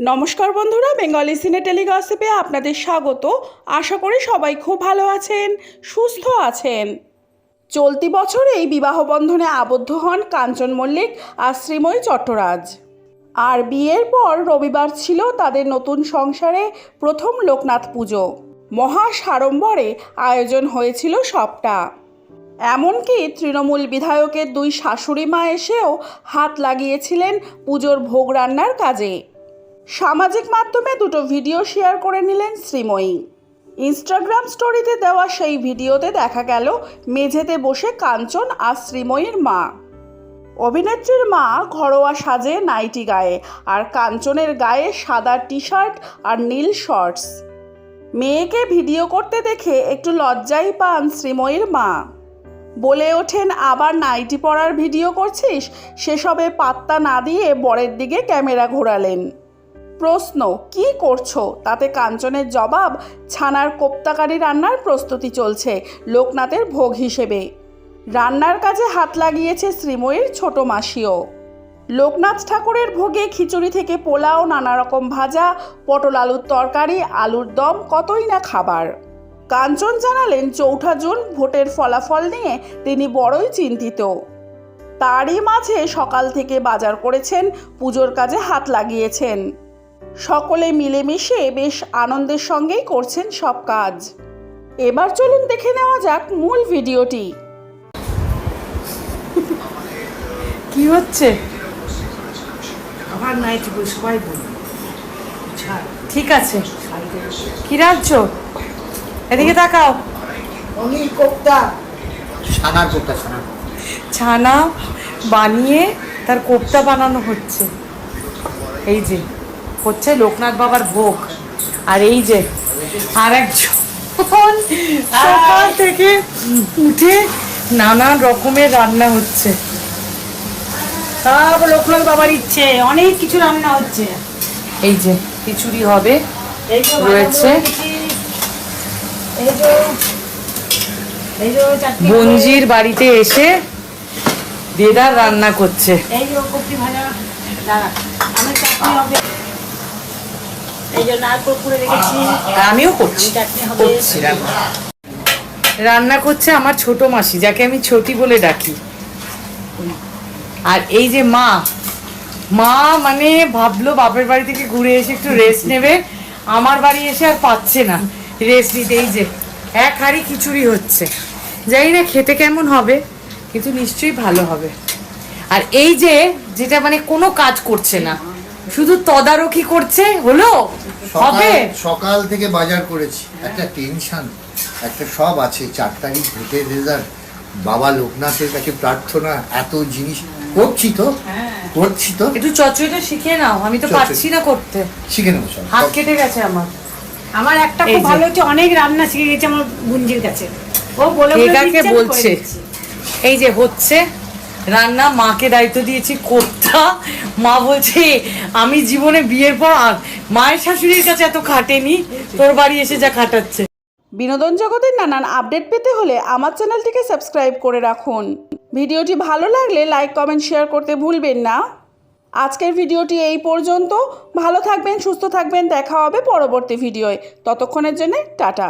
নমস্কার বন্ধুরা, বেঙ্গলি সিনে টেলিগসিপে আপনাদের স্বাগত। আশা করি সবাই খুব ভালো আছেন, সুস্থ আছেন। চলতি বছরেই বিবাহ বন্ধনে আবদ্ধ হন কাঞ্চন মল্লিক আর শ্রীময়ী চট্টরাজ। আর বিয়ের পর রবিবার ছিল তাদের নতুন সংসারে প্রথম লোকনাথ পুজো। মহা সাড়ম্বরে আয়োজন হয়েছিল সবটা। এমনকি তৃণমূল বিধায়কের দুই শাশুড়ি মা এসেও হাত লাগিয়েছিলেন পুজোর ভোগ রান্নার কাজে। সামাজিক মাধ্যমে দুটো ভিডিও শেয়ার করে নিলেন শ্রীময়ী। ইনস্টাগ্রাম স্টোরিতে দেওয়া সেই ভিডিওতে দেখা গেল মেঝেতে বসে কাঞ্চন আর শ্রীময়ীর মা। অভিনেত্রীর মা ঘরোয়া সাজে নাইটি গায়ে আর কাঞ্চনের গায়ে সাদা টি শার্ট আর নীল শর্টস। মেয়েকে ভিডিও করতে দেখে একটু লজ্জাই পান শ্রীময়ীর মা। বলে ওঠেন, আবার নাইটি পরার ভিডিও করছিস? সেসবে পাত্তা না দিয়ে বরের দিকে ক্যামেরা ঘোরালেন। প্রশ্ন, কি করছ? তাতে কাঞ্চনের জবাব, ছানার কোপ্তাকারি রান্নার প্রস্তুতি চলছে, লোকনাথের ভোগ হিসেবে। রান্নার কাজে হাত লাগিয়েছে শ্রীময়ীর ছোট মাসিও। লোকনাথ ঠাকুরের ভোগে খিচুড়ি থেকে পোলাও নানা রকম ভাজা, পটল আলুর তরকারি, আলুর দম, কতই না খাবার। কাঞ্চন জানালেন, চৌঠা জুন ভোটের ফলাফল নিয়ে তিনি বড়ই চিন্তিত। তারই মাঝে সকাল থেকে বাজার করেছেন, পুজোর কাজে হাত লাগিয়েছেন। সকলে মিলেমিশে বেশ আনন্দের সঙ্গেই করছেন সব কাজ। এবার চলুন দেখে নেওয়া যাক মূল ভিডিওটি। কি হচ্ছে? আবার নাইটি বই সবাই ঠিক আছে। কি রাজ্য এদিকে তাকাও। অনিল কোপ্তা। ছানার কোপ্তা ছানার ছানা বানিয়ে তার কোপ্তা বানানো হচ্ছে। এই যে। হচ্ছে লোকনাথ বাবার ভোগ। আর এই যে আর একজন সকাল থেকে উঠে নানান রকমের রান্না হচ্ছে। সব লোকনাথ বাবার ইচ্ছে অনেক কিছু রান্না হচ্ছে। এই যে খিচুড়ি হবে রয়েছে। বঞ্জির বাড়িতে এসে দেদার রান্না করছে। এই ভাজা দাঁড়া আমার চাটনি হবে এই যে নারকোল করে রেখেছি আর আমিও করছি। করছি রান্না। রান্না করছে আমার ছোট মাসি যাকে আমি ছোটি বলে ডাকি। আর এই যে মা মা মানে ভাবলো বাপের বাড়ি থেকে ঘুরে এসে একটু রেস্ট নেবে। আমার বাড়ি এসে আর পাচ্ছে না রেস্ট নিতে। এই যে এক হাঁড়ি খিচুড়ি হচ্ছে। জানি না খেতে কেমন হবে কিন্তু নিশ্চয়ই ভালো হবে। আর এই যে যেটা মানে কোনো কাজ করছে না। শুধু তদারকি করছে? হলো? হবে? সকাল থেকে বাজার করেছি। একটা টেনশন একটা সব আছে। চার তারিখ ভোটের রেজাল্ট বাবা লোকনাথের কাছে প্রার্থনা এত জিনিস। করছি তো করছি তো। একটু চচড়িটা শিখে নাও আমি তো পারছি না করতে। শিখে নেব সব হাত কেটে গেছে আমার। আমার একটা খুব ভালো হচ্ছে অনেক রান্না শিখে গেছে আমার গুঞ্জির কাছে। ও বলে বলে বলছে? এই যে হচ্ছে। রান্না, মাকে দায়িত্ব দিয়েছি কোর্তা মা বলছে, আমি জীবনে বিয়ের পর আর মায়ের শাশুড়ির কাছে এত খাটেনি, তোর বাড়ি এসে যা খাটাচ্ছে। বিনোদন জগতের নানান আপডেট পেতে হলে আমার চ্যানেলটিকে সাবস্ক্রাইব করে রাখুন। ভিডিওটি ভালো লাগলে লাইক, কমেন্ট, শেয়ার করতে ভুলবেন না। আজকের ভিডিওটি এই পর্যন্ত। ভালো থাকবেন, সুস্থ থাকবেন। দেখা হবে পরবর্তী ভিডিওয়। ততক্ষণের জন্য টাটা।